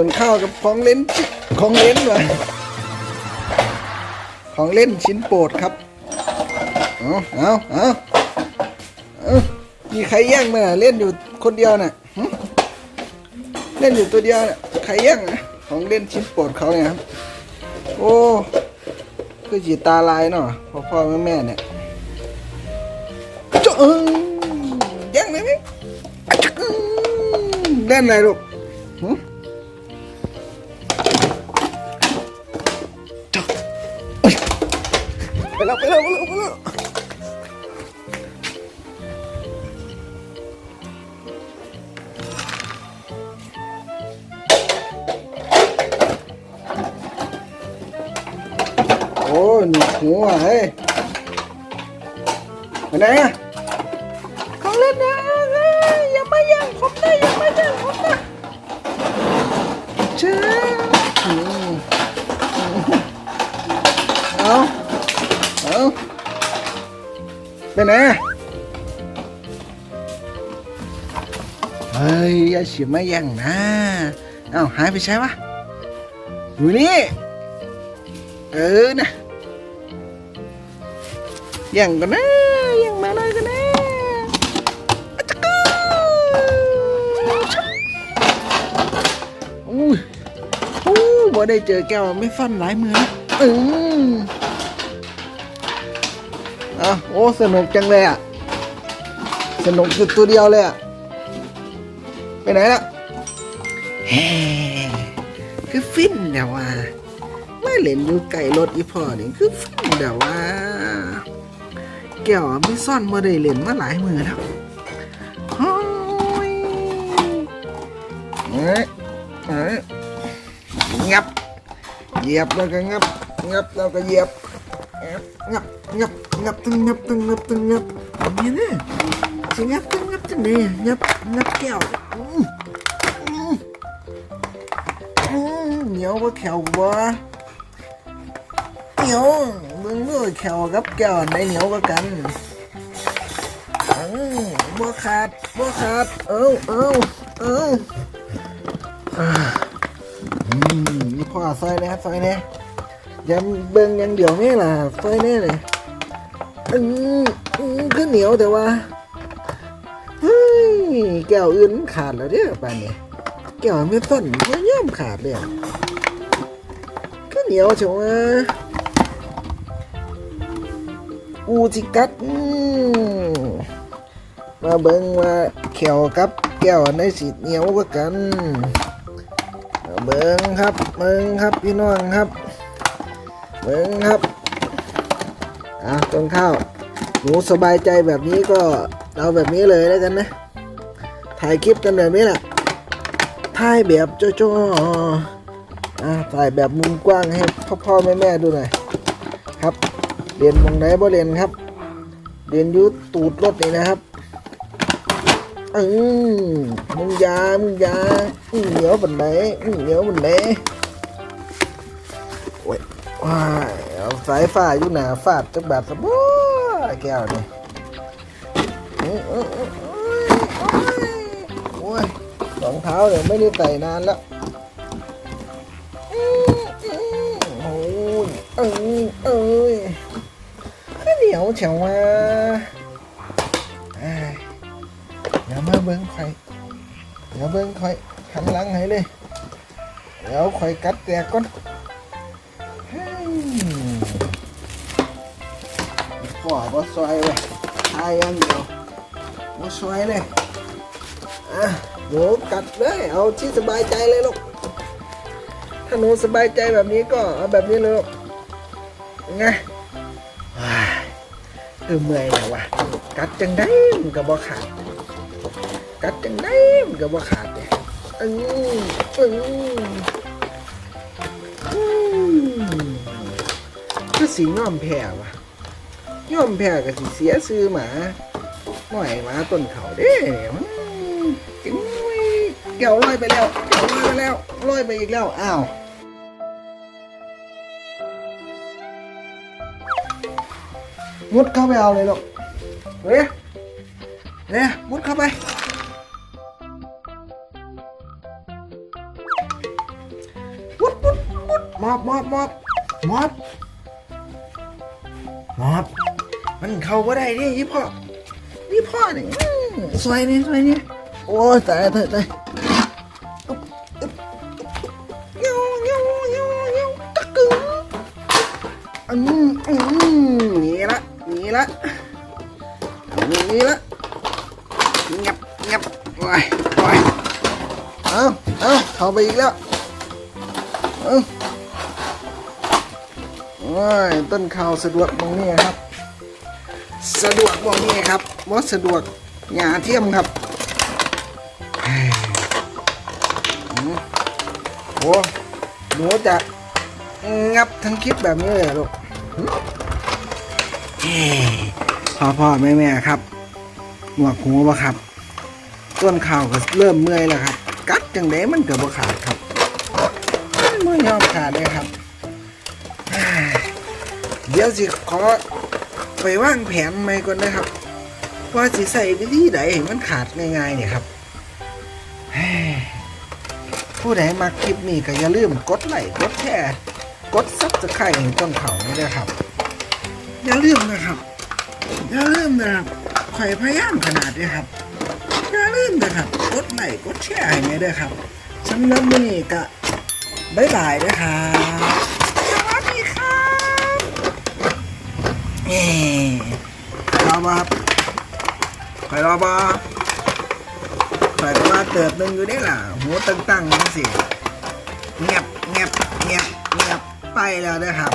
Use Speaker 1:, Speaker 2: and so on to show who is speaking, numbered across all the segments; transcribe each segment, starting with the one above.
Speaker 1: ต้นข้าวกับของเล่นของเล่นวะของเล่นชิ้นโปรดครับ เอาเอาเอาเอามีใครแย่งมน่ะเล่นอยู่คนเดียวน่ะเล่นอยู่ตัวเดียวน่ะใครแย่งนะของเล่นชิ้นโปรดเขาเนี่ยครับ โอ้คือจีตาลายเนาะพ่อพ่อแม่แม่เนี่ยจะเอ้ยแย่งเลยไหมอะจ๊ะอื้อเล่นอะไรลูก โอ้ยหนูหัวเฮ้ยไปไหนอะของเล่นนะเฮ้ยอย่ามาแย่งผมนะอย่ามาแย่งผมนะเจ้าอืมเอาเอาไปไหนอะเฮ้ยอย่าเสียมาแย่งนะเอ้าหายไปใช่ปะอยู่นี่เออนะ แย่างกันนะแย่างมาเลยกันนะอะจ๊ะก้าอุ้ยอู้บ่ได้เจอแก้วไม่ฟันหลายมือนะอืมอะโอ้สนุกจังเลยอะ สนุกสุดตัวเดียวเลยอะ ไปไหนล่ะแฮ่คือฟินเดี๋ยวว่าไม่เล่นอยู่ไก่รถอีพ่อนี่คือฟังแบบว่า แก้วไม่ซ่อนมาได้เล่นมาหลายมือแล้วเอ้ยเอ้ยงับเหยียบแล้วก็งับงับแล้วก็เหยียบงับงับงับตึงงับตึงงับตึงงับนี้นะจะงับตึงงับตึงเนี่ยงับงับแก้วอืมอืมเหนียวว่าแขวบ่เหนียว มึงด้วยแขวกับแก้วอันเหนียวกว่ากันอืมบ่ขาดบ่ขาด เอ้าเอ้าเอ้าอ่าอืมนี่พ่อซอยนะครับซอยเนี่ยอยังเบิ่งยังเดี๋ยวนี่ล่ะซอยเนี่ยเลยอืมอืมคือเหนียวแต่ว่าเฮ้ยแก้วอื่นขาดแล้วเด้อป่านนี้แก้วไม่ต้นมันย่อมขาดเลยอะคือเหนียวเฉย วว่าอูจิกัดมาเบิ่งว่าเขียวกับแก้วอันสีเหนียวกว่ากันมาเบิ่งครับเบิ่งครับพี่น้องครับเบิ่งครับอะต้นข้าวหนูสบายใจแบบนี้ก็เอาแบบนี้เลยแล้วกันนะ ถ่ายคลิปกันแบบนี้แหละถ่ายแบบโจ้อๆอะถ่ายแบบมุมกว้างให้พ่อๆแม่ๆดูหน่อยครับ เรียนมองไหนบ่เรียนครับ เรียนยุตูดรถนี่นะครับอืมมึงยามึงยาเหนียวบันไหนเหนียวบันไหนโอ้ยว้าเอาสายฟ้าอยู่หนาฟาดจักบาทสะบัวแก้วนี่อื้ออื้ออื้อโอ้ยรองเท้าเนี่ยไม่ได้ใส่นานแล้วอื้ออื้อโอ้ยเอ้ยเอ้ยก็เหนี ยวเฉียวว่าอยเดี๋ยวมาเบิ้งข่อยเดี๋ยวเบิ้งข่อยหันหลังให้เลย เดี๋ยวข่อยกัดแตกก่อนพ่อบ่ซอยเลยทายอย่างเดียวบ่ซอยเลยอะหนูกัดเลยเอาที่สบายใจเลยลูกถ้าหนูสบายใจแบบนี้ก็เอาแบบนี้เลยลูกไง เออเมื่อยแล้ววะกัดจังได้มันก็บ่ขาด กัดจังได้มันก็บ่ขาดเนี่ยอืออืออือสีย่อมแพ้วะย่อมแพ้ก็สิเสียซื้อหมาหน่อยหมาต้นเขาเด้อืมจิงอุ้ยเกี่ยวลอยไปแล้วเกี่ยวลอยไปแล้วลอยไปอีกแล้วอ้าว มุดเข้าไปเอาเลยลูกเฮ้ยเนี่ยมุดเข้าไปมอบมอบมอบมอบมอบ มันเข้าบ่ได้นี่ยี่พ่อนี่พ่อนี่สวยนี่สวยนี่โอ้ยตายตายตายอันนี้อืมอืม ละนี่ละเงียบเงียบโอ้ยโอ้ยเอาเอาเข้าไปอีกแล้วเอาโอ้ยต้นข่าวสะดวกตรงนี้ครับ สะดวกบ่นี้ครับว่าสะดวกหยาเทียมครับเฮ้โอ้หนูจะงับทั้งคลิปแบบนี้เลยหรอลูก พ่อพ่อแม่แม่ครับหนวกหูบ่ครับ ต้นข่าวก็เริ่มเมื่อยแล้วครับ กัดจังไดมันเกิดบ่ขาดครับมันไม่ยอมขาดเลยครับ เดี๋ยวสิขอไปวางแผนใหม่ก่อนนะครับ ว่าสิใส่วิธีใดให้มันขาดง่ายๆเนี่ยครับผู้ใดมาคลิปนี้ก็อย่าลืมกดไลค์กดแชร์กดซับสไครต์ให้ต้นเขานี่ด้วยครับ อย่าลืมนะครับ อย่าลืมนะครับข่อยพยายามขนาดนี้ครับ อย่าลืมนะครับ กดไลค์กดแชร์ให้แม่ด้วยครับสำหรับมื้อนี้ก็บ๊ายบายนะครับสวัสดีครับเอ๊รอบ่ครับคอยรอบ่คอยก็ว่าเติบนึงอยู่ได้ล่ะหูตั้งๆจังสิเงียบเงียบเงียบเงียบไปแล้วนะครับ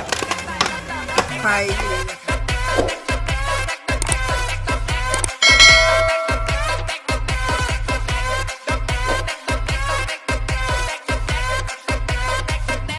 Speaker 1: ไปเลยนะครับ